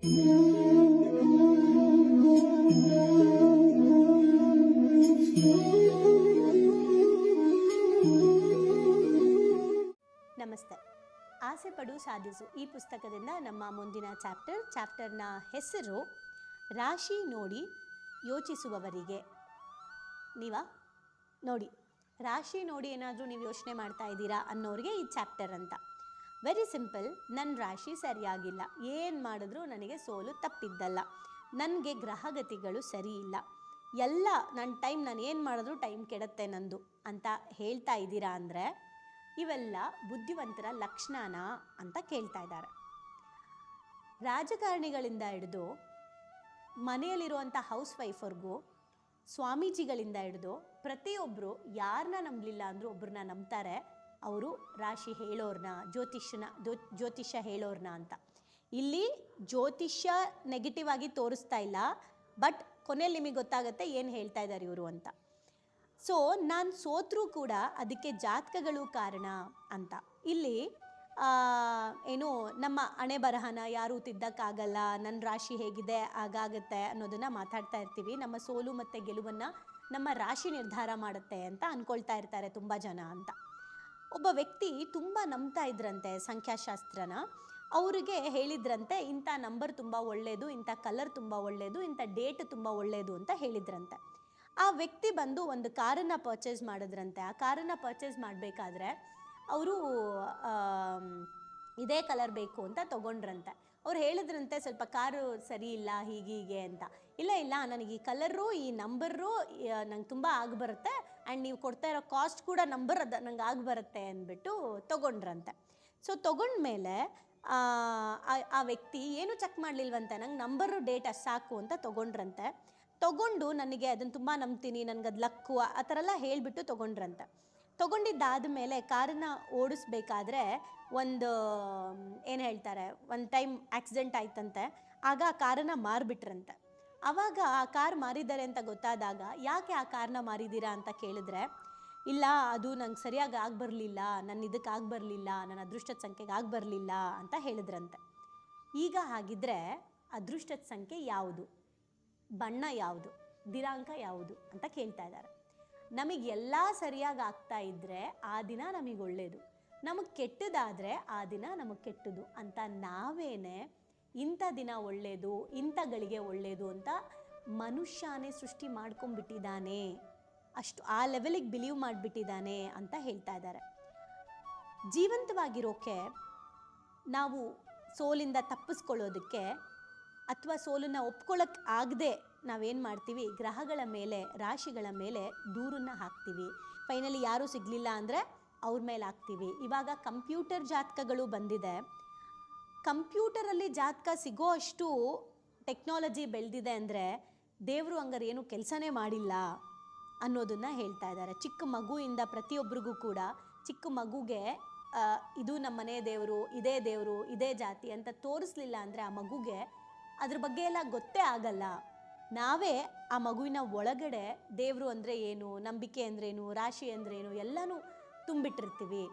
ನಮಸ್ತೆ. ಆಸೆ ಪಡು, ಸಾಧಿಸು. ಈ ಪುಸ್ತಕದಿಂದ ನಮ್ಮ ಮುಂದಿನ ಚಾಪ್ಟರ್, ಚಾಪ್ಟರ್ನ ಹೆಸರು, ರಾಶಿ ನೋಡಿ ಯೋಚಿಸುವವರಿಗೆ. ನೀವಾ? ನೋಡಿ. ರಾಶಿ ನೋಡಿ ಏನಾದರೂ ನೀವು ಯೋಚನೆ ಮಾಡ್ತಾ ಇದ್ದೀರಾ ಅನ್ನೋರಿಗೆ ಈ ಚಾಪ್ಟರ್ ಅಂತ. ವೆರಿ ಸಿಂಪಲ್ ನನ್ನ ರಾಶಿ ಸರಿಯಾಗಿಲ್ಲ. ಏನು ಮಾಡಿದ್ರೂ ನನಗೆ ಸೋಲು ತಪ್ಪಿದ್ದಲ್ಲ. ನನಗೆ ಗ್ರಹಗತಿಗಳು ಸರಿ ಇಲ್ಲ ಎಲ್ಲ ನನ್ನ ಟೈಮ್ ನಾನು ಏನು ಮಾಡಿದ್ರೂ ಟೈಮ್ ಕೆಡತ್ತೆ ನಂದು ಅಂತ ಹೇಳ್ತಾ ಇದ್ದೀರಾ ಅಂದರೆ, ಇವೆಲ್ಲ ಬುದ್ಧಿವಂತರ ಲಕ್ಷಣನ ಅಂತ ಕೇಳ್ತಾ ಇದ್ದಾರೆ. ರಾಜಕಾರಣಿಗಳಿಂದ ಹಿಡಿದು ಮನೆಯಲ್ಲಿರುವಂಥ ಹೌಸ್ ವೈಫರ್ಗೂ ಸ್ವಾಮೀಜಿಗಳಿಂದ ಹಿಡಿದು ಪ್ರತಿಯೊಬ್ಬರು ಯಾರನ್ನ ನಂಬಲಿಲ್ಲ ಅಂದರೂ ಒಬ್ಬರನ್ನ ನಂಬ್ತಾರೆ. ಅವರು ರಾಶಿ ಹೇಳೋರ್ನ, ಜ್ಯೋತಿಷ್ಯನ ಜ್ಯೋತಿಷ ಹೇಳೋರ್ನ ಅಂತ. ಇಲ್ಲಿ ಜ್ಯೋತಿಷ್ಯ ನೆಗೆಟಿವ್ ಆಗಿ ತೋರಿಸ್ತಾ ಇಲ್ಲ ಬಟ್ ಕೊನೆಯಲ್ಲಿ ನಿಮಗೆ ಗೊತ್ತಾಗುತ್ತೆ ಏನು ಹೇಳ್ತಾ ಇದ್ದಾರೆ ಇವರು ಅಂತ. ಸೊ ನಾನು ಸೋತ್ರೂ ಕೂಡ ಅದಕ್ಕೆ ಜಾತಕಗಳು ಕಾರಣ ಅಂತ. ಇಲ್ಲಿ ಏನು ನಮ್ಮ ಹಣೆ ಬರಹನ ಯಾರೂ ತಿದ್ದಕ್ಕಾಗಲ್ಲ ನನ್ನ ರಾಶಿ ಹೇಗಿದೆ, ಹಾಗಾಗತ್ತೆ ಅನ್ನೋದನ್ನು ಮಾತಾಡ್ತಾ ಇರ್ತೀವಿ. ನಮ್ಮ ಸೋಲು ಮತ್ತು ಗೆಲುವನ್ನು ನಮ್ಮ ರಾಶಿ ನಿರ್ಧಾರ ಮಾಡುತ್ತೆ ಅಂತ ಅಂದ್ಕೊಳ್ತಾ ಇರ್ತಾರೆ ತುಂಬ ಜನ ಅಂತ. ಒಬ್ಬ ವ್ಯಕ್ತಿ ತುಂಬ ನಂಬ್ತಾ ಇದ್ರಂತೆ ಸಂಖ್ಯಾಶಾಸ್ತ್ರನ. ಅವರಿಗೆ ಹೇಳಿದ್ರಂತೆ, ಇಂಥ ನಂಬರ್ ತುಂಬ ಒಳ್ಳೆಯದು ಇಂಥ ಕಲರ್ ತುಂಬ ಒಳ್ಳೆಯದು ಇಂಥ ಡೇಟ್ ತುಂಬ ಒಳ್ಳೆಯದು ಅಂತ ಹೇಳಿದ್ರಂತೆ. ಆ ವ್ಯಕ್ತಿ ಬಂದು ಒಂದು ಕಾರನ್ನು ಪರ್ಚೇಸ್ ಮಾಡಿದ್ರಂತೆ. ಆ ಕಾರನ್ನು ಪರ್ಚೇಸ್ ಮಾಡಬೇಕಾದ್ರೆ ಅವರು ಇದೇ ಕಲರ್ ಬೇಕು ಅಂತ ತೊಗೊಂಡ್ರಂತೆ. ಅವ್ರು ಹೇಳಿದ್ರಂತೆ, ಸ್ವಲ್ಪ ಕಾರು ಸರಿ ಇಲ್ಲ, ಹೀಗೆ ಹೀಗೆ ಅಂತ. ಇಲ್ಲ ಇಲ್ಲ, ನನಗೆ ಈ ಕಲರು, ಈ ನಂಬರು ನಂಗೆ ತುಂಬ ಆಗಿಬರುತ್ತೆ ಆ್ಯಂಡ್ ನೀವು ಕೊಡ್ತಾ ಇರೋ ಕಾಸ್ಟ್ ಕೂಡ ನಂಬರ್ ಅದು, ನಂಗೆ ಆಗಿಬರುತ್ತೆ ಅಂದ್ಬಿಟ್ಟು ತೊಗೊಂಡ್ರಂತೆ. ಸೊ ತೊಗೊಂಡ್ಮೇಲೆ, ಆ ವ್ಯಕ್ತಿ ಏನು ಚೆಕ್ ಮಾಡಲಿಲ್ವಂತೆ, ನಂಗೆ ನಂಬರು ಡೇಟ್ ಸಾಕು ಅಂತ ತೊಗೊಂಡ್ರಂತೆ. ತೊಗೊಂಡು ನನಗೆ ಅದನ್ನು ತುಂಬ ನಂಬ್ತೀನಿ, ನನಗೆ ಅದು ಲಕ್ಕು, ಆ ಥರ ಎಲ್ಲ ಹೇಳಿಬಿಟ್ಟು ತೊಗೊಂಡ್ರಂತೆ. ತೊಗೊಂಡಿದ್ದಾದ ಮೇಲೆ ಕಾರನ್ನ ಓಡಿಸ್ಬೇಕಾದ್ರೆ ಒಂದು, ಏನು ಹೇಳ್ತಾರೆ, ಒಂದು ಟೈಮ್ ಆಕ್ಸಿಡೆಂಟ್ ಆಯ್ತಂತೆ, ಆಗ ಆ ಕಾರನ್ನ ಮಾರಿಬಿಟ್ರಂತೆ. ಆವಾಗ ಆ ಕಾರ್ ಮಾರಿದ್ದಾರೆ ಅಂತ ಗೊತ್ತಾದಾಗ, ಯಾಕೆ ಆ ಕಾರ್ನ ಮಾರಿದ್ದೀರಾ ಅಂತ ಕೇಳಿದ್ರೆ, ಇಲ್ಲ, ಅದು ನಂಗೆ ಸರಿಯಾಗಿ ಆಗಿ ಬರಲಿಲ್ಲ ನನ್ನ ಇದಕ್ಕೆ ಆಗಿ ಬರಲಿಲ್ಲ ನನ್ನ ಅದೃಷ್ಟದ ಸಂಖ್ಯೆಗೆ ಆಗಿ ಬರಲಿಲ್ಲ ಅಂತ ಹೇಳಿದ್ರಂತೆ. ಈಗ ಹಾಗಿದ್ರೆ ಅದೃಷ್ಟದ ಸಂಖ್ಯೆ ಯಾವುದು? ಬಣ್ಣ ಯಾವುದು? ದಿನಾಂಕ ಯಾವುದು? ಅಂತ ಕೇಳ್ತಾ ಇದ್ದಾರೆ. ನಮಗೆ ಎಲ್ಲ ಸರಿಯಾಗಿ ಆಗ್ತಾ ಇದ್ದರೆ ಆ ದಿನ ನಮಗೆ ಒಳ್ಳೆಯದು ನಮಗೆ ಕೆಟ್ಟದಾದರೆ ಆ ದಿನ ನಮಗೆ ಕೆಟ್ಟದು ಅಂತ ನಾವೇನೆ ಇಂಥ ದಿನ ಒಳ್ಳೆಯದು ಇಂಥ ಗಳಿಗೆ ಒಳ್ಳೆಯದು ಅಂತ ಮನುಷ್ಯನೇ ಸೃಷ್ಟಿ ಮಾಡ್ಕೊಂಡ್ಬಿಟ್ಟಿದ್ದಾನೆ. ಅಷ್ಟು ಆ ಲೆವೆಲಿಗೆ ಬಿಲೀವ್ ಮಾಡಿಬಿಟ್ಟಿದ್ದಾನೆ ಅಂತ ಹೇಳ್ತಾ ಇದ್ದಾರೆ. ಜೀವಂತವಾಗಿರೋಕೆ ನಾವು ಸೋಲಿಂದ ತಪ್ಪಿಸ್ಕೊಳ್ಳೋದಕ್ಕೆ ಅಥವಾ ಸೋಲನ್ನು ಒಪ್ಕೊಳ್ಳೋಕೆ ಆಗದೆ ನಾವೇನು ಮಾಡ್ತೀವಿ? ಗ್ರಹಗಳ ಮೇಲೆ, ರಾಶಿಗಳ ಮೇಲೆ ದೂರನ್ನು ಹಾಕ್ತೀವಿ. ಫೈನಲಿ ಯಾರೂ ಸಿಗಲಿಲ್ಲ ಅಂದರೆ ಅವ್ರ ಮೇಲೆ ಹಾಕ್ತೀವಿ. ಇವಾಗ ಕಂಪ್ಯೂಟರ್ ಜಾತಕಗಳು ಬಂದಿದೆ. ಕಂಪ್ಯೂಟರಲ್ಲಿ ಜಾತಕ ಸಿಗೋ ಅಷ್ಟು ಟೆಕ್ನಾಲಜಿ ಬೆಳೆದಿದೆ ಅಂದರೆ ದೇವರು ಹಂಗಾರೆ ಏನು ಕೆಲಸನೇ ಮಾಡಿಲ್ಲ ಅನ್ನೋದನ್ನು ಹೇಳ್ತಾ ಇದ್ದಾರೆ. ಚಿಕ್ಕ ಮಗುವಿಂದ ಪ್ರತಿಯೊಬ್ಬರಿಗೂ ಕೂಡ ಚಿಕ್ಕ ಮಗುಗೆ ಇದು ನಮ್ಮ ಮನೆ ದೇವರು, ಇದೇ ದೇವರು, ಇದೇ ಜಾತಿ ಅಂತ ತೋರಿಸ್ಲಿಲ್ಲ ಅಂದರೆ ಆ ಮಗುಗೆ ಅದ್ರ ಬಗ್ಗೆ ಎಲ್ಲ ಗೊತ್ತೇ ಆಗಲ್ಲ. ನಾವೇ ಆ ಮಗುವಿನ ಒಳಗಡೆ ದೇವರು ಅಂದರೆ ಏನು, ನಂಬಿಕೆ ಅಂದ್ರೇನು ರಾಶಿ ಅಂದ್ರೇನು ಎಲ್ಲನೂ ತುಂಬಿಟ್ಟಿರ್ತೀವಿ.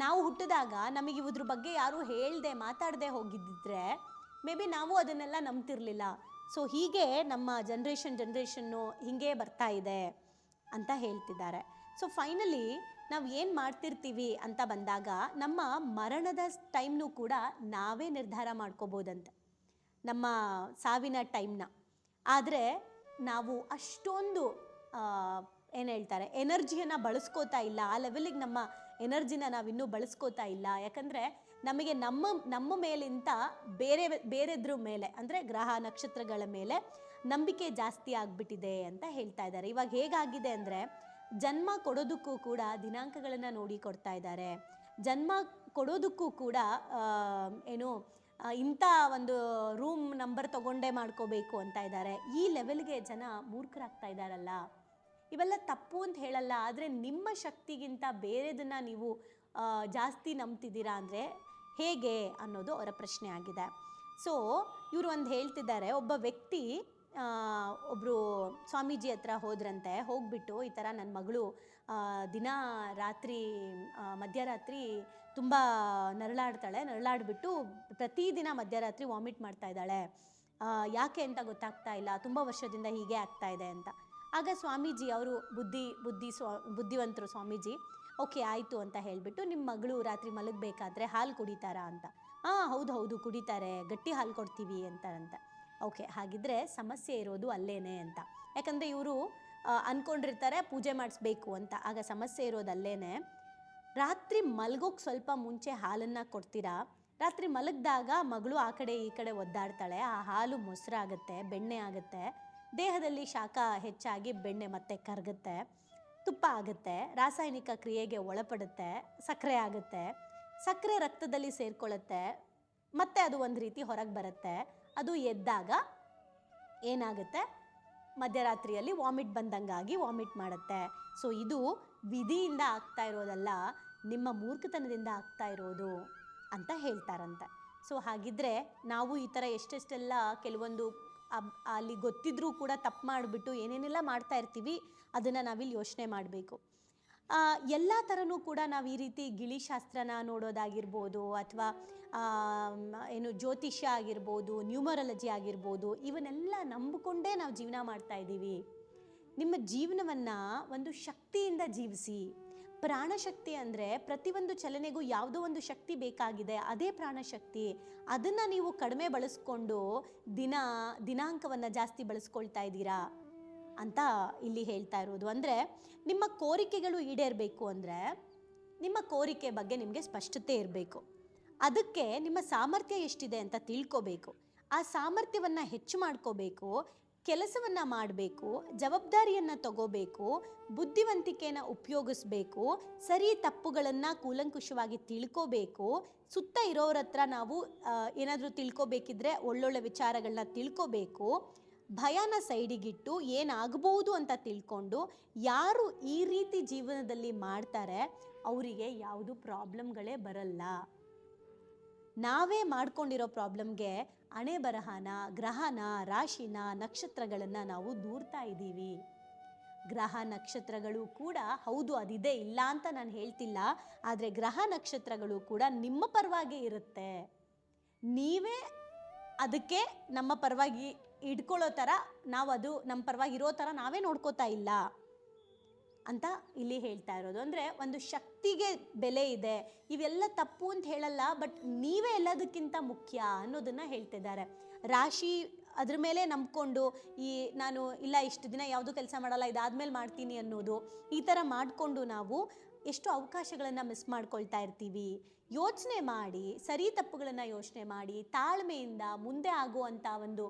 ನಾವು ಹುಟ್ಟಿದಾಗ ನಮಗೆ ಇದ್ರ ಬಗ್ಗೆ ಯಾರೂ ಹೇಳದೆ ಮಾತಾಡದೆ ಹೋಗಿದ್ದಿದ್ರೆ ಮೇ ಬಿ ನಾವು ಅದನ್ನೆಲ್ಲ ನಂಬ್ತಿರ್ಲಿಲ್ಲ. ಸೊ ಹೀಗೆ ನಮ್ಮ ಜನ್ರೇಷನ್ ಜನ್ರೇಷನ್ನು ಹೀಗೆ ಬರ್ತಾ ಇದೆ ಅಂತ ಹೇಳ್ತಿದ್ದಾರೆ. ಸೊ ಫೈನಲಿ ನಾವು ಏನು ಮಾಡ್ತಿರ್ತೀವಿ ಅಂತ ಬಂದಾಗ ನಮ್ಮ ಮರಣದ ಟೈಮ್ನು ಕೂಡ ನಾವೇ ನಿರ್ಧಾರ ಮಾಡ್ಕೋಬೋದಂತೆ. ನಮ್ಮ ಸಾವಿನ ಟೈಮ್ನ ಆದರೆ ನಾವು ಅಷ್ಟೊಂದು ಏನು ಹೇಳ್ತಾರೆ ಎನರ್ಜಿಯನ್ನು ಬಳಸ್ಕೋತಾ ಇಲ್ಲ. ಆ ಲೆವೆಲಿಗೆ ನಮ್ಮ ಎನರ್ಜಿನ ನಾವಿನ್ನೂ ಬಳಸ್ಕೋತಾ ಇಲ್ಲ. ಯಾಕಂದರೆ ನಮಗೆ ನಮ್ಮ ನಮ್ಮ ಮೇಲಿಂತ ಬೇರೆ, ಬೇರೆದ್ರ ಮೇಲೆ, ಅಂದರೆ ಗ್ರಹ ನಕ್ಷತ್ರಗಳ ಮೇಲೆ ನಂಬಿಕೆ ಜಾಸ್ತಿ ಆಗಿಬಿಟ್ಟಿದೆ ಅಂತ ಹೇಳ್ತಾ ಇದ್ದಾರೆ. ಇವಾಗ ಹೇಗಾಗಿದೆ ಅಂದರೆ ಜನ್ಮ ಕೊಡೋದಕ್ಕೂ ಕೂಡ ದಿನಾಂಕಗಳನ್ನು ನೋಡಿ ಕೊಡ್ತಾ ಇದ್ದಾರೆ. ಜನ್ಮ ಕೊಡೋದಕ್ಕೂ ಕೂಡ ಏನು ಇಂಥ ಒಂದು ರೂಮ್ ನಂಬರ್ ತಗೊಂಡೇ ಮಾಡ್ಕೋಬೇಕು ಅಂತ ಇದ್ದಾರೆ. ಈ ಲೆವೆಲ್ಗೆ ಜನ ಮೂರ್ಖರಾಗ್ತಾ ಇದ್ದಾರಲ್ಲ. ಇವೆಲ್ಲ ತಪ್ಪು ಅಂತ ಹೇಳಲ್ಲ, ಆದರೆ ನಿಮ್ಮ ಶಕ್ತಿಗಿಂತ ಬೇರೆದನ್ನು ನೀವು ಜಾಸ್ತಿ ನಂಬ್ತಿದ್ದೀರಾ ಅಂದರೆ ಹೇಗೆ ಅನ್ನೋದು ಅವರ ಪ್ರಶ್ನೆ ಆಗಿದೆ. ಸೊ ಇವರು ಒಂದು ಹೇಳ್ತಿದ್ದಾರೆ, ಒಬ್ಬ ವ್ಯಕ್ತಿ ಒಬ್ಬರು ಸ್ವಾಮೀಜಿ ಹತ್ರ ಹೋದ್ರಂತೆ, ಹೋಗ್ಬಿಟ್ಟು ಈ ಥರ ನನ್ನ ಮಗಳು ದಿನ ರಾತ್ರಿ ಮಧ್ಯರಾತ್ರಿ ತುಂಬ ನರಳಾಡ್ತಾಳೆ, ನರಳಾಡ್ಬಿಟ್ಟು ಪ್ರತಿದಿನ ಮಧ್ಯರಾತ್ರಿ ವಾಮಿಟ್ ಮಾಡ್ತಾ ಇದ್ದಾಳೆ. ಯಾಕೆ ಅಂತ ಗೊತ್ತಾಗ್ತಾ ಇಲ್ಲ, ತುಂಬ ವರ್ಷದಿಂದ ಹೀಗೆ ಆಗ್ತಾ ಇದೆ ಅಂತ. ಆಗ ಸ್ವಾಮೀಜಿ ಅವರು, ಬುದ್ಧಿ ಬುದ್ಧಿ ಸ್ವಾ, ಬುದ್ಧಿವಂತರು ಸ್ವಾಮೀಜಿ, ಓಕೆ ಆಯಿತು ಅಂತ ಹೇಳಿಬಿಟ್ಟು ನಿಮ್ಮ ಮಗಳು ರಾತ್ರಿ ಮಲಗಬೇಕಾದ್ರೆ ಹಾಲು ಕುಡಿತಾರಾ ಅಂತ. ಹಾಂ ಹೌದು ಹೌದು, ಕುಡಿತಾರೆ, ಗಟ್ಟಿ ಹಾಲು ಕೊಡ್ತೀವಿ ಅಂತ ಓಕೆ, ಹಾಗಿದ್ರೆ ಸಮಸ್ಯೆ ಇರೋದು ಅಲ್ಲೇನೆ ಅಂತ. ಯಾಕಂದರೆ ಇವರು ಅಂದ್ಕೊಂಡಿರ್ತಾರೆ ಪೂಜೆ ಮಾಡಿಸ್ಬೇಕು ಅಂತ. ಆಗ ಸಮಸ್ಯೆ ಇರೋದು ಅಲ್ಲೇನೆ. ರಾತ್ರಿ ಮಲಗೋಕ್ಕೆ ಸ್ವಲ್ಪ ಮುಂಚೆ ಹಾಲನ್ನು ಕೊಡ್ತೀರಾ? ರಾತ್ರಿ ಮಲಗಿದಾಗ ಮಗಳು ಆ ಕಡೆ ಈ ಕಡೆ ಒದ್ದಾಡ್ತಾಳೆ, ಆ ಹಾಲು ಮೊಸರಾಗತ್ತೆ, ಬೆಣ್ಣೆ ಆಗುತ್ತೆ. ದೇಹದಲ್ಲಿ ಶಾಖ ಹೆಚ್ಚಾಗಿ ಬೆಣ್ಣೆ ಮತ್ತೆ ಕರಗುತ್ತೆ, ತುಪ್ಪ ಆಗುತ್ತೆ, ರಾಸಾಯನಿಕ ಕ್ರಿಯೆಗೆ ಒಳಪಡುತ್ತೆ, ಸಕ್ಕರೆ ಆಗುತ್ತೆ, ಸಕ್ಕರೆ ರಕ್ತದಲ್ಲಿ ಸೇರ್ಕೊಳ್ಳುತ್ತೆ, ಮತ್ತೆ ಅದು ಒಂದು ರೀತಿ ಹೊರಗೆ ಬರುತ್ತೆ, ಅದು ಎದ್ದಾಗ ಏನಾಗುತ್ತೆ? ಮಧ್ಯರಾತ್ರಿಯಲ್ಲಿ ವಾಮಿಟ್ ಬಂದಂಗಾಗಿ ವಾಮಿಟ್ ಮಾಡುತ್ತೆ. ಸೊ ಇದು ವಿಧಿಯಿಂದ ಆಗ್ತಾ ಇರೋದಲ್ಲ, ನಿಮ್ಮ ಮೂರ್ಖತನದಿಂದ ಆಗ್ತಾ ಇರೋದು ಅಂತ ಹೇಳ್ತಾರಂತೆ. ಸೊ ಹಾಗಿದ್ರೆ ನಾವು ಈ ಥರ ಎಷ್ಟೆಷ್ಟೆಲ್ಲ ಕೆಲವೊಂದು ಅಲ್ಲಿ ಗೊತ್ತಿದ್ರೂ ಕೂಡ ತಪ್ಪು ಮಾಡಿಬಿಟ್ಟು ಏನೇನೆಲ್ಲ ಮಾಡ್ತಾ ಇರ್ತೀವಿ, ಅದನ್ನು ನಾವಿಲ್ಲಿ ಯೋಚನೆ ಮಾಡಬೇಕು. ಎಲ್ಲ ಥರನೂ ಕೂಡ ನಾವು ಈ ರೀತಿ ಗಿಳಿಶಾಸ್ತ್ರನ ನೋಡೋದಾಗಿರ್ಬೋದು ಅಥವಾ ಏನು ಜ್ಯೋತಿಷ್ಯ ಆಗಿರ್ಬೋದು, ನ್ಯೂಮರಾಲಜಿ ಆಗಿರ್ಬೋದು, ಇವನ್ನೆಲ್ಲ ನಂಬಿಕೊಂಡೇ ನಾವು ಜೀವನ ಮಾಡ್ತಾ ಇದ್ದೀವಿ ನಿಮ್ಮ ಜೀವನವನ್ನು ಒಂದು ಶಕ್ತಿಯಿಂದ ಜೀವಿಸಿ. ಪ್ರಾಣಶಕ್ತಿ ಅಂದರೆ ಪ್ರತಿಯೊಂದು ಚಲನೆಗೂ ಯಾವುದೋ ಒಂದು ಶಕ್ತಿ ಬೇಕಾಗಿದೆ, ಅದೇ ಪ್ರಾಣಶಕ್ತಿ. ಅದನ್ನು ನೀವು ಕಡಿಮೆ ಬಳಸ್ಕೊಂಡು ದಿನ, ದಿನಾಂಕವನ್ನು ಜಾಸ್ತಿ ಬಳಸ್ಕೊಳ್ತಾ ಇದ್ದೀರಾ? ಅಂತ ಇಲ್ಲಿ ಹೇಳ್ತಾ ಇರೋದು. ಅಂದರೆ ನಿಮ್ಮ ಕೋರಿಕೆಗಳು ಈಡೇರಬೇಕು ಅಂದರೆ ನಿಮ್ಮ ಕೋರಿಕೆ ಬಗ್ಗೆ ನಿಮಗೆ ಸ್ಪಷ್ಟತೆ ಇರಬೇಕು. ಅದಕ್ಕೆ ನಿಮ್ಮ ಸಾಮರ್ಥ್ಯ ಎಷ್ಟಿದೆ ಅಂತ ತಿಳ್ಕೋಬೇಕು. ಆ ಸಾಮರ್ಥ್ಯವನ್ನು ಹೆಚ್ಚು ಮಾಡ್ಕೋಬೇಕು. ಕೆಲಸವನ್ನು ಮಾಡಬೇಕು, ಜವಾಬ್ದಾರಿಯನ್ನು ತಗೋಬೇಕು ಬುದ್ಧಿವಂತಿಕೆಯನ್ನು ಉಪಯೋಗಿಸ್ಬೇಕು, ಸರಿ ತಪ್ಪುಗಳನ್ನು ಕೂಲಂಕುಷವಾಗಿ ತಿಳ್ಕೋಬೇಕು, ಸುತ್ತ ಇರೋರ ಹತ್ರ ನಾವು ಏನಾದರೂ ತಿಳ್ಕೋಬೇಕಿದ್ರೆ ಒಳ್ಳೊಳ್ಳೆ ವಿಚಾರಗಳನ್ನ ತಿಳ್ಕೋಬೇಕು, ಭಯನ ಸೈಡಿಗಿಟ್ಟು ಏನಾಗಬಹುದು ಅಂತ ತಿಳ್ಕೊಂಡು ಯಾರು ಈ ರೀತಿ ಜೀವನದಲ್ಲಿ ಮಾಡ್ತಾರೆ, ಅವರಿಗೆ ಯಾವುದು ಪ್ರಾಬ್ಲಮ್ಗಳೇ ಬರಲ್ಲ. ನಾವೇ ಮಾಡ್ಕೊಂಡಿರೋ ಪ್ರಾಬ್ಲಮ್ಗೆ ಹಣೆ ಬರಹನ ಗ್ರಹನ, ರಾಶಿನ ನಕ್ಷತ್ರಗಳನ್ನು ನಾವು ದೂರ್ತಾ ಇದ್ದೀವಿ. ಗ್ರಹ ನಕ್ಷತ್ರಗಳು ಕೂಡ ಹೌದು ಅದಿದೆ ಇಲ್ಲ ಅಂತ ನಾನು ಹೇಳ್ತಿಲ್ಲ, ಆದರೆ ಗ್ರಹ ನಕ್ಷತ್ರಗಳು ಕೂಡ ನಿಮ್ಮ ಪರವಾಗಿ ಇರುತ್ತೆ. ನೀವೇ ಅದಕ್ಕೆ ನಮ್ಮ ಪರವಾಗಿ ಇಟ್ಕೊಳ್ಳೋ ಥರ ನಾವು ಅದು ನಮ್ಮ ಪರವಾಗಿ ಇರೋ ಥರ ನಾವೇ ನೋಡ್ಕೋತಾ ಇಲ್ಲ. ಅಂತ ಇಲ್ಲಿ ಹೇಳ್ತಾ ಇರೋದು. ಅಂದರೆ ಒಂದು ಶಕ್ತಿಗೆ ಬೆಲೆ ಇದೆ, ಇವೆಲ್ಲ ತಪ್ಪು ಅಂತ ಹೇಳಲ್ಲ, ಬಟ್ ನೀವೇ ಎಲ್ಲದಕ್ಕಿಂತ ಮುಖ್ಯ ಅನ್ನೋದನ್ನು ಹೇಳ್ತಿದ್ದಾರೆ ರಾಶಿ ಅದ್ರ ಮೇಲೆ ನಂಬ್ಕೊಂಡು ಈ ನಾನು ಇಲ್ಲ, ಇಷ್ಟು ದಿನ ಯಾವುದು ಕೆಲಸ ಮಾಡಲ್ಲ, ಇದಾದ್ಮೇಲೆ ಮಾಡ್ತೀನಿ ಅನ್ನೋದು ಈ ಥರ ಮಾಡಿಕೊಂಡು ನಾವು ಎಷ್ಟು ಅವಕಾಶಗಳನ್ನು ಮಿಸ್ ಮಾಡ್ಕೊಳ್ತಾ ಇರ್ತೀವಿ. ಯೋಚನೆ ಮಾಡಿ, ಸರಿ ತಪ್ಪುಗಳನ್ನು ಯೋಚನೆ ಮಾಡಿ, ತಾಳ್ಮೆಯಿಂದ ಮುಂದೆ ಆಗುವಂಥ ಒಂದು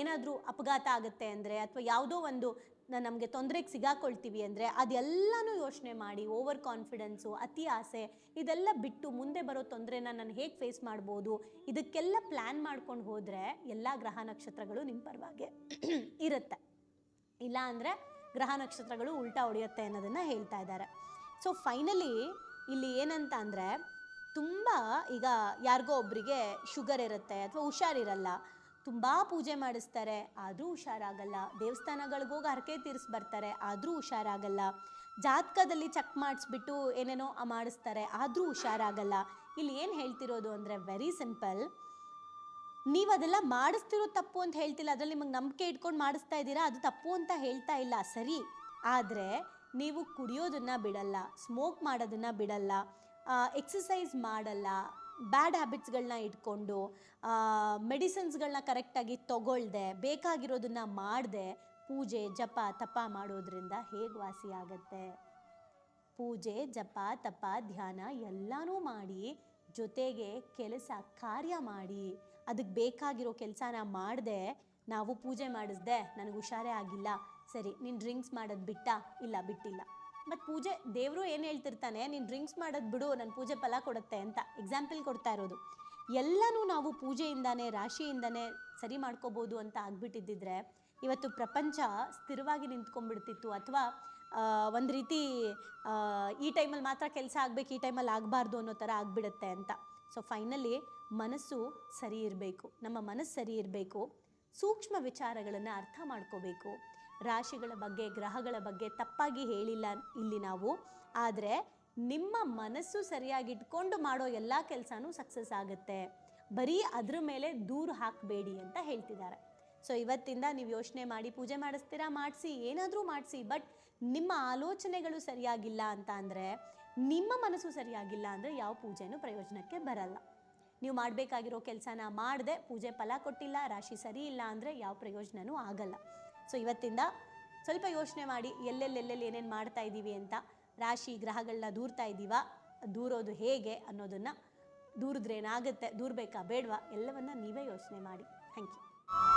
ಏನಾದರೂ ಅಪಘಾತ ಆಗುತ್ತೆ ಅಂದರೆ, ಅಥವಾ ಯಾವುದೋ ಒಂದು ನಮಗೆ ತೊಂದರೆಗೆ ಸಿಗಾಕೊಳ್ತೀವಿ ಅಂದರೆ ಅದೆಲ್ಲನೂ ಯೋಚನೆ ಮಾಡಿ ಓವರ್ ಕಾನ್ಫಿಡೆನ್ಸು ಅತಿ ಆಸೆ, ಇದೆಲ್ಲ ಬಿಟ್ಟು ಮುಂದೆ ಬರೋ ತೊಂದರೆನ ನಾನು ಹೇಗೆ ಫೇಸ್ ಮಾಡ್ಬೋದು, ಇದಕ್ಕೆಲ್ಲ ಪ್ಲ್ಯಾನ್ ಮಾಡ್ಕೊಂಡು ಹೋದರೆ ಎಲ್ಲ ಗ್ರಹ ನಕ್ಷತ್ರಗಳು ನಿಮ್ಮ ಪರವಾಗಿ ಇರುತ್ತೆ. ಇಲ್ಲ ಅಂದರೆ ಗ್ರಹ ನಕ್ಷತ್ರಗಳು ಉಲ್ಟಾ ಹೊಡೆಯುತ್ತೆ ಅನ್ನೋದನ್ನು ಹೇಳ್ತಾ ಇದ್ದಾರೆ ಸೊ ಫೈನಲಿ ಇಲ್ಲಿ ಏನಂತ ಅಂದರೆ ತುಂಬ ಈಗ ಯಾರಿಗೋ ಒಬ್ಬರಿಗೆ ಶುಗರ್ ಇರುತ್ತೆ ಅಥವಾ ಹುಷಾರಿರಲ್ಲ ತುಂಬ ಪೂಜೆ ಮಾಡಿಸ್ತಾರೆ, ಆದರೂ ಹುಷಾರಾಗಲ್ಲ. ದೇವಸ್ಥಾನಗಳಿಗೆ ಹೋಗಿ ಹರಕೆ ತೀರಿಸಿ ಬರ್ತಾರೆ, ಆದರೂ ಹುಷಾರಾಗಲ್ಲ. ಜಾತಕದಲ್ಲಿ ಚೆಕ್ ಮಾಡಿಸ್ಬಿಟ್ಟು ಏನೇನೋ ಮಾಡಿಸ್ತಾರೆ, ಆದರೂ ಹುಷಾರಾಗಲ್ಲ. ಇಲ್ಲಿ ಏನು ಹೇಳ್ತಿರೋದು ಅಂದರೆ ವೆರಿ ಸಿಂಪಲ್ ನೀವು ಅದೆಲ್ಲ ಮಾಡಿಸ್ತಿರೋ ತಪ್ಪು ಅಂತ ಹೇಳ್ತಿಲ್ಲ, ಅದರಲ್ಲಿ ನಿಮಗೆ ನಂಬಿಕೆ ಇಟ್ಕೊಂಡು ಮಾಡಿಸ್ತಾ ಇದ್ದೀರಾ, ಅದು ತಪ್ಪು ಅಂತ ಹೇಳ್ತಾ ಇಲ್ಲ, ಸರಿ. ಆದರೆ ನೀವು ಕುಡಿಯೋದನ್ನು ಬಿಡಲ್ಲ ಸ್ಮೋಕ್ ಮಾಡೋದನ್ನು ಬಿಡಲ್ಲ ಎಕ್ಸಸೈಸ್ ಮಾಡಲ್ಲ ಬ್ಯಾಡ್ ಹ್ಯಾಬಿಟ್ಸ್ಗಳನ್ನ ಇಟ್ಕೊಂಡು ಮೆಡಿಸಿನ್ಸ್ಗಳನ್ನ ಕರೆಕ್ಟಾಗಿ ತಗೊಳ್ದೆ, ಬೇಕಾಗಿರೋದನ್ನ ಮಾಡದೆ, ಪೂಜೆ, ಜಪ, ತಪ ಮಾಡೋದ್ರಿಂದ ಹೇಗೆ ವಾಸಿ ಆಗತ್ತೆ? ಪೂಜೆ, ಜಪ, ತಪ, ಧ್ಯಾನ ಎಲ್ಲನೂ ಮಾಡಿ, ಜೊತೆಗೆ ಕೆಲಸ, ಕಾರ್ಯ ಮಾಡಿ ಅದಕ್ಕೆ ಬೇಕಾಗಿರೋ ಕೆಲಸನ ಮಾಡಿದೆ, ನಾವು ಪೂಜೆ ಮಾಡಿಸ್ದೆ, ನನಗೆ ಹುಷಾರೇ ಆಗಿಲ್ಲ, ಸರಿ, ನೀನು ಡ್ರಿಂಕ್ಸ್ ಮಾಡೋದು ಬಿಟ್ಟ, ಇಲ್ಲ, ಬಿಟ್ಟಿಲ್ಲ. ಮತ್ತು ಪೂಜೆ ದೇವರು ಏನು ಹೇಳ್ತಿರ್ತಾನೆ, ನೀನು ಡ್ರಿಂಕ್ಸ್ ಮಾಡೋದು ಬಿಡು ನನ್ನ ಪೂಜೆ ಫಲ ಕೊಡುತ್ತೆ ಅಂತ ಎಕ್ಸಾಂಪಲ್ ಕೊಡ್ತಾ ಇರೋದು. ಎಲ್ಲನೂ ನಾವು ಪೂಜೆಯಿಂದಾನೇ, ರಾಶಿಯಿಂದಾನೇ ಸರಿ ಮಾಡ್ಕೋಬೋದು ಅಂತ ಆಗ್ಬಿಟ್ಟಿದ್ದಿದ್ರೆ, ಇವತ್ತು ಪ್ರಪಂಚ ಸ್ಥಿರವಾಗಿ ನಿಂತ್ಕೊಂಡ್ಬಿಡ್ತಿತ್ತು ಅಥವಾ ಒಂದು ರೀತಿ ಈ ಟೈಮಲ್ಲಿ ಮಾತ್ರ ಕೆಲಸ ಆಗಬೇಕು, ಈ ಟೈಮಲ್ಲಿ ಆಗಬಾರ್ದು ಅನ್ನೋ ಥರ ಆಗಿಬಿಡುತ್ತೆ ಅಂತ. ಸೊ ಫೈನಲಿ ಮನಸ್ಸು ಸರಿ ಇರಬೇಕು. ನಮ್ಮ ಮನಸ್ಸು ಸರಿ ಇರಬೇಕು. ಸೂಕ್ಷ್ಮ ವಿಚಾರಗಳನ್ನು ಅರ್ಥ ಮಾಡ್ಕೋಬೇಕು. ರಾಶಿಗಳ ಬಗ್ಗೆ, ಗ್ರಹಗಳ ಬಗ್ಗೆ ತಪ್ಪಾಗಿ ಹೇಳಿಲ್ಲ ಇಲ್ಲಿ ನಾವು. ಆದರೆ ನಿಮ್ಮ ಮನಸ್ಸು ಸರಿಯಾಗಿಟ್ಕೊಂಡು ಮಾಡೋ ಎಲ್ಲ ಕೆಲಸನೂ ಸಕ್ಸಸ್ ಆಗುತ್ತೆ. ಬರೀ ಅದ್ರ ಮೇಲೆ ದೂರು ಹಾಕಬೇಡಿ ಅಂತ ಹೇಳ್ತಿದ್ದಾರೆ. ಸೊ ಇವತ್ತಿಂದ ನೀವು ಯೋಚನೆ ಮಾಡಿ, ಪೂಜೆ ಮಾಡಿಸ್ತೀರಾ, ಮಾಡಿಸಿ, ಏನಾದರೂ ಮಾಡಿಸಿ ಬಟ್ ನಿಮ್ಮ ಆಲೋಚನೆಗಳು ಸರಿಯಾಗಿಲ್ಲ ಅಂತ ಅಂದರೆ, ನಿಮ್ಮ ಮನಸ್ಸು ಸರಿಯಾಗಿಲ್ಲ ಅಂದರೆ ಯಾವ ಪೂಜೆನೂ ಪ್ರಯೋಜನಕ್ಕೆ ಬರಲ್ಲ. ನೀವು ಮಾಡಬೇಕಾಗಿರೋ ಕೆಲಸನ ಮಾಡದೆ, ಪೂಜೆ ಫಲ ಕೊಟ್ಟಿಲ್ಲ, ರಾಶಿ ಸರಿ ಇಲ್ಲ ಅಂದರೆ ಯಾವ ಪ್ರಯೋಜನವೂ ಆಗಲ್ಲ. ಸೊ ಇವತ್ತಿಂದ ಸ್ವಲ್ಪ ಯೋಚನೆ ಮಾಡಿ ಎಲ್ಲೆಲ್ಲೆಲ್ಲೆಲ್ಲಿ ಏನೇನು ಮಾಡ್ತಾ ಇದ್ದೀವಿ ಅಂತ, ರಾಶಿ ಗ್ರಹಗಳನ್ನ ದೂರ್ತಾ ಇದ್ದೀವಾ, ದೂರೋದು ಹೇಗೆ ಅನ್ನೋದನ್ನು ದೂರಿದ್ರೆ ಏನಾಗುತ್ತೆ ದೂರಬೇಕಾ ಬೇಡವಾ, ಎಲ್ಲವನ್ನ ನೀವೇ ಯೋಚನೆ ಮಾಡಿ. Thank you